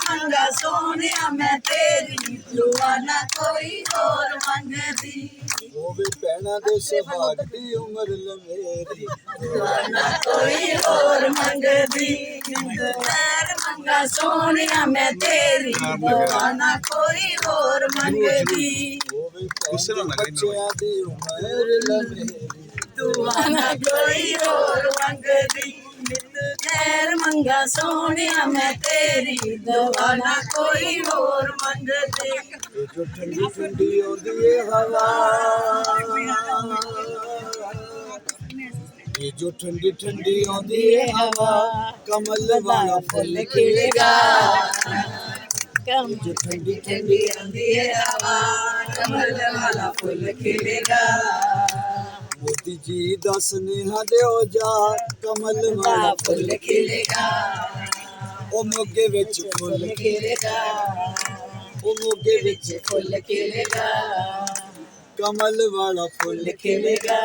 मंगा सोनिया मैं तेरी जुआना कोई और मंगदी होवे पैना दे सुहाग दी उम्र लमेरी कोई और मंगदी मंगा सोनिया मैं तेरी कोई और मंगदी दी उम्र लमेरी कोई और मंगदी देगा सोनिया, मैं तेरी दवाना कोई और मंग जो ठंडी ठंडी होती है, हवा। जो ठंडी ठंडी होती है, हवा। कमल वाला फल खिलेगा। जो ठंडी ठंडी होती है, हवा। कमल वाला फूल खिलेगा। ਮੋਦੀ ਜੀ ਦਾ ਸੁਨੇਹਾ ਦਿਓ ਜਾ ਕਮਲ ਵਾਲਾ ਫੁੱਲ ਖਿੜੇਗਾ ਉਹ ਮੋਗੇ ਵਿੱਚ ਫੁੱਲ ਖਿੜੇਗਾ ਉਹ ਮੋਗੇ ਵਿੱਚ ਫੁੱਲ ਖਿੜੇਗਾ ਕਮਲ ਵਾਲਾ ਫੁੱਲ ਖਿੜੇਗਾ